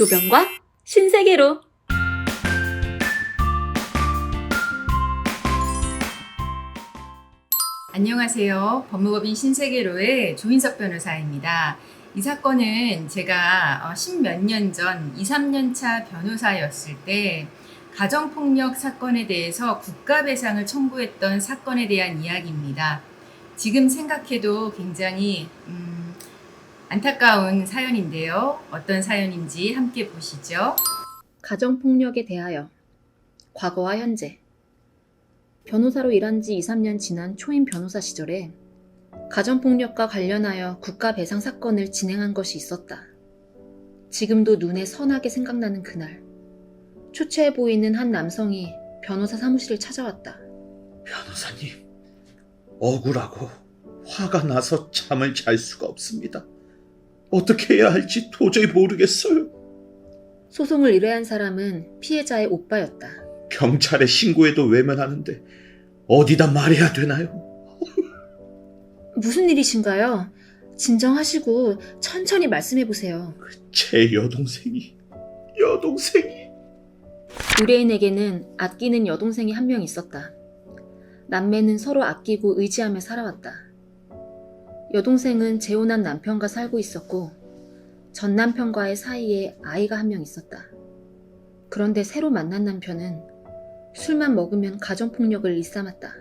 조병과 신세계로 안녕하세요. 법무법인 신세계로의 조인석 변호사입니다. 이 사건은 제가 어, 십몇 년 전 2, 3년 차 변호사였을 때 가정폭력 사건에 대해서 국가배상을 청구했던 사건에 대한 이야기입니다. 지금 생각해도 굉장히 음, 안타까운 사연인데요. 어떤 사연인지 함께 보시죠. 가정폭력에 대하여 과거와 현재 변호사로 일한 지 2, 3년 지난 초임 변호사 시절에 가정폭력과 관련하여 국가 배상 사건을 진행한 것이 있었다. 지금도 눈에 선하게 생각나는 그날 초췌해 보이는 한 남성이 변호사 사무실을 찾아왔다. 변호사님, 억울하고 화가 나서 잠을 잘 수가 없습니다. 어떻게 해야 할지 도저히 모르겠어요. 소송을 의뢰한 사람은 피해자의 오빠였다. 경찰에 신고해도 외면하는데 어디다 말해야 되나요? 무슨 일이신가요? 진정하시고 천천히 말씀해 보세요. 제 여동생이, 여동생이. 의뢰인에게는 아끼는 여동생이 한 명 있었다. 남매는 서로 아끼고 의지하며 살아왔다. 여동생은 재혼한 남편과 살고 있었고, 전 남편과의 사이에 아이가 한 명 있었다. 그런데 새로 만난 남편은 술만 먹으면 가정폭력을 일삼았다.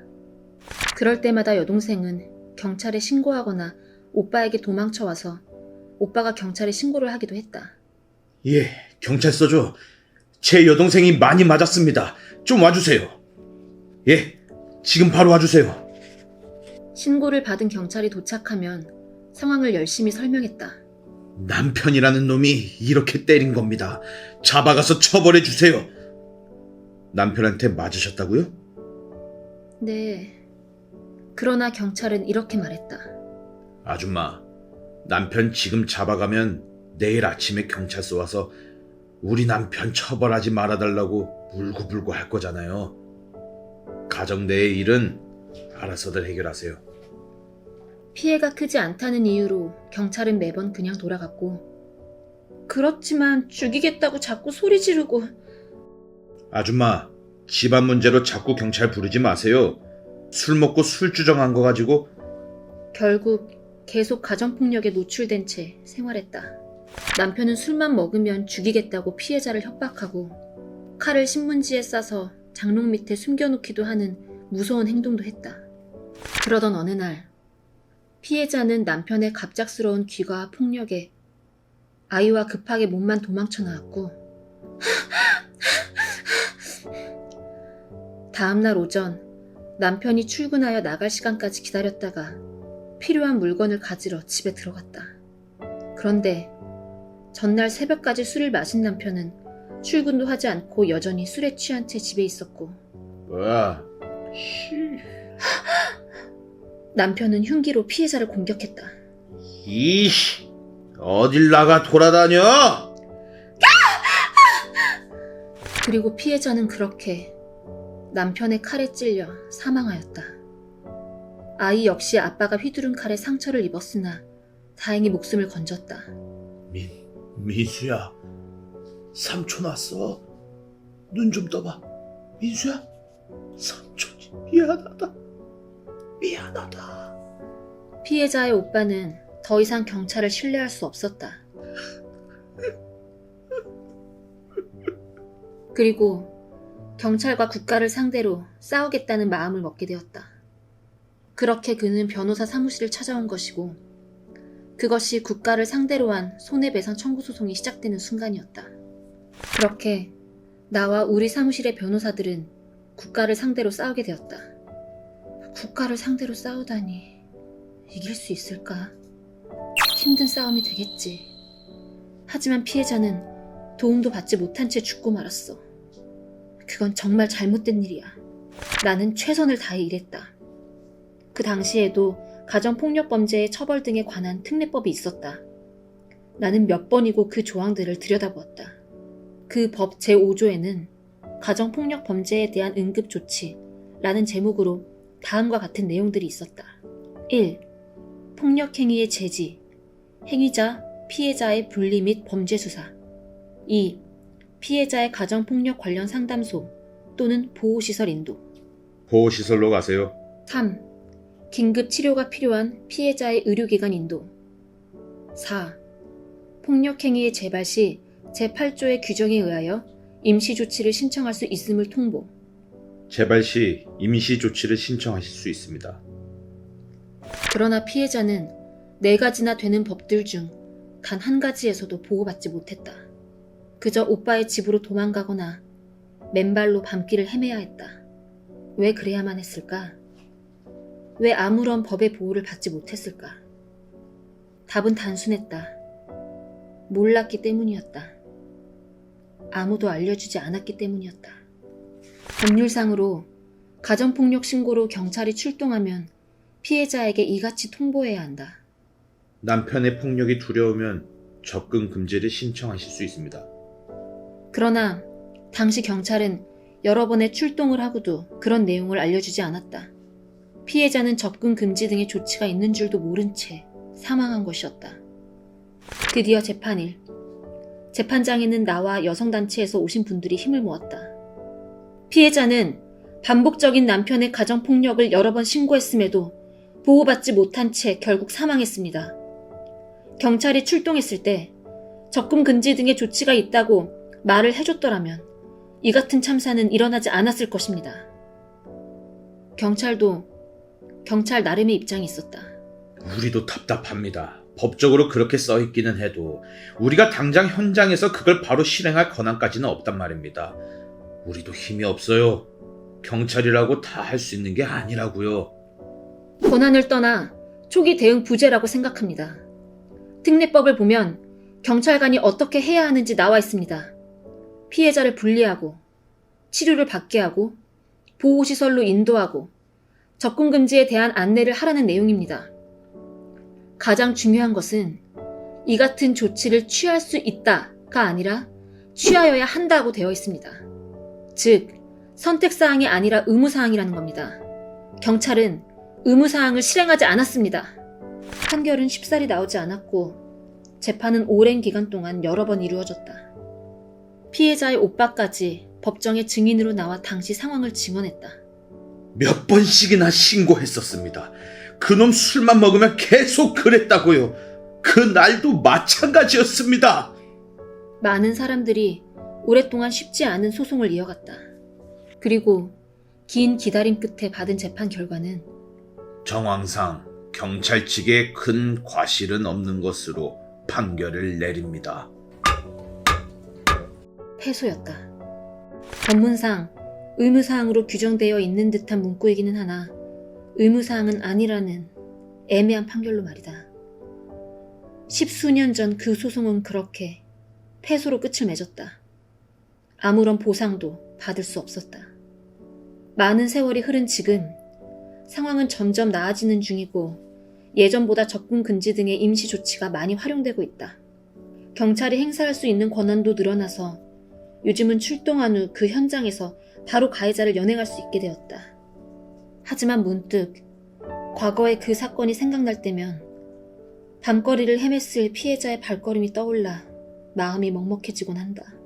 그럴 때마다 여동생은 경찰에 신고하거나 오빠에게 도망쳐 와서 오빠가 경찰에 신고를 하기도 했다. 예, 경찰서죠. 제 여동생이 많이 맞았습니다. 좀 와주세요. 예, 지금 바로 와주세요. 신고를 받은 경찰이 도착하면 상황을 열심히 설명했다. 남편이라는 놈이 이렇게 때린 겁니다. 잡아가서 처벌해 주세요. 남편한테 맞으셨다고요? 네. 그러나 경찰은 이렇게 말했다. 아줌마, 남편 지금 잡아가면 내일 아침에 경찰서 와서 우리 남편 처벌하지 말아달라고 울고불고 할 거잖아요. 가정 내의 일은 알아서들 해결하세요. 피해가 크지 않다는 이유로 경찰은 매번 그냥 돌아갔고, 그렇지만 죽이겠다고 자꾸 소리 지르고, 아줌마, 집안 문제로 자꾸 경찰 부르지 마세요. 술 먹고 술 주정한 거 가지고 결국 계속 가정폭력에 노출된 채 생활했다. 남편은 술만 먹으면 죽이겠다고 피해자를 협박하고, 칼을 신문지에 싸서 장롱 밑에 숨겨놓기도 하는 무서운 행동도 했다. 그러던 어느 날, 피해자는 남편의 갑작스러운 귀가 폭력에 아이와 급하게 몸만 도망쳐 나왔고, 다음날 오전 남편이 출근하여 나갈 시간까지 기다렸다가 필요한 물건을 가지러 집에 들어갔다. 그런데 전날 새벽까지 술을 마신 남편은 출근도 하지 않고 여전히 술에 취한 채 집에 있었고 뭐야? 씨, 남편은 흉기로 피해자를 공격했다. 이씨, 어딜 나가 돌아다녀? 그리고 피해자는 그렇게 남편의 칼에 찔려 사망하였다. 아이 역시 아빠가 휘두른 칼에 상처를 입었으나 다행히 목숨을 건졌다. 민, 민수야, 삼촌 왔어. 눈 좀 떠봐. 민수야, 삼촌이 미안하다. 미안하다. 피해자의 오빠는 더 이상 경찰을 신뢰할 수 없었다. 그리고 경찰과 국가를 상대로 싸우겠다는 마음을 먹게 되었다. 그렇게 그는 변호사 사무실을 찾아온 것이고, 그것이 국가를 상대로 한 손해배상 청구 소송이 시작되는 순간이었다. 그렇게 나와 우리 사무실의 변호사들은 국가를 상대로 싸우게 되었다. 국가를 상대로 싸우다니 이길 수 있을까? 힘든 싸움이 되겠지. 하지만 피해자는 도움도 받지 못한 채 죽고 말았어. 그건 정말 잘못된 일이야. 나는 최선을 다해 일했다. 그 당시에도 가정폭력범죄의 처벌 등에 관한 특례법이 있었다. 나는 몇 번이고 그 조항들을 들여다보았다. 그 법 제5조에는 가정폭력 범죄에 대한 응급조치라는 제목으로 다음과 같은 내용들이 있었다. 1. 폭력행위의 제지, 행위자, 피해자의 분리 및 범죄 수사. 2. 피해자의 가정폭력 관련 상담소 또는 보호시설 인도. 보호시설로 가세요. 3. 긴급 치료가 필요한 피해자의 의료기관 인도. 4. 폭력행위의 재발 시 제8조의 규정에 의하여 임시 조치를 신청할 수 있음을 통보. 재발 시 임시 조치를 신청하실 수 있습니다. 그러나 피해자는 네 가지나 되는 법들 중 단 한 가지에서도 보호받지 못했다. 그저 오빠의 집으로 도망가거나 맨발로 밤길을 헤매야 했다. 왜 그래야만 했을까? 왜 아무런 법의 보호를 받지 못했을까? 답은 단순했다. 몰랐기 때문이었다. 아무도 알려주지 않았기 때문이었다. 법률상으로 가정폭력 신고로 경찰이 출동하면 피해자에게 이같이 통보해야 한다. 남편의 폭력이 두려우면 접근 금지를 신청하실 수 있습니다. 그러나 당시 경찰은 여러 번의 출동을 하고도 그런 내용을 알려주지 않았다. 피해자는 접근 금지 등의 조치가 있는 줄도 모른 채 사망한 것이었다. 드디어 재판일. 재판장에는 나와 여성단체에서 오신 분들이 힘을 모았다. 피해자는 반복적인 남편의 가정폭력을 여러 번 신고했음에도 보호받지 못한 채 결국 사망했습니다. 경찰이 출동했을 때 접근 금지 등의 조치가 있다고 말을 해줬더라면 이 같은 참사는 일어나지 않았을 것입니다. 경찰도 경찰 나름의 입장이 있었다. 우리도 답답합니다. 법적으로 그렇게 써 있기는 해도 우리가 당장 현장에서 그걸 바로 실행할 권한까지는 없단 말입니다. 우리도 힘이 없어요. 경찰이라고 다 할 수 있는 게 아니라고요. 권한을 떠나 초기 대응 부재라고 생각합니다. 특례법을 보면 경찰관이 어떻게 해야 하는지 나와 있습니다. 피해자를 분리하고 치료를 받게 하고 보호시설로 인도하고 접근 금지에 대한 안내를 하라는 내용입니다. 가장 중요한 것은 이 같은 조치를 취할 수 있다가 아니라 취하여야 한다고 되어 있습니다. 즉, 선택사항이 아니라 의무사항이라는 겁니다. 경찰은 의무사항을 실행하지 않았습니다. 판결은 쉽사리 나오지 않았고, 재판은 오랜 기간 동안 여러 번 이루어졌다. 피해자의 오빠까지 법정의 증인으로 나와 당시 상황을 증언했다. 몇 번씩이나 신고했었습니다. 그놈 술만 먹으면 계속 그랬다고요. 그 날도 마찬가지였습니다. 많은 사람들이 오랫동안 쉽지 않은 소송을 이어갔다. 그리고 긴 기다림 끝에 받은 재판 결과는 정황상 경찰 측에 큰 과실은 없는 것으로 판결을 내립니다. 패소였다. 법문상 의무사항으로 규정되어 있는 듯한 문구이기는 하나 의무사항은 아니라는 애매한 판결로 말이다. 십수년 전 그 소송은 그렇게 패소로 끝을 맺었다. 아무런 보상도 받을 수 없었다. 많은 세월이 흐른 지금 상황은 점점 나아지는 중이고 예전보다 접근 금지 등의 임시 조치가 많이 활용되고 있다. 경찰이 행사할 수 있는 권한도 늘어나서 요즘은 출동한 후 그 현장에서 바로 가해자를 연행할 수 있게 되었다. 하지만 문득 과거의 그 사건이 생각날 때면 밤거리를 헤맸을 피해자의 발걸음이 떠올라 마음이 먹먹해지곤 한다.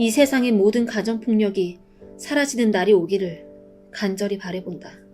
이 세상의 모든 가정폭력이 사라지는 날이 오기를 간절히 바래본다.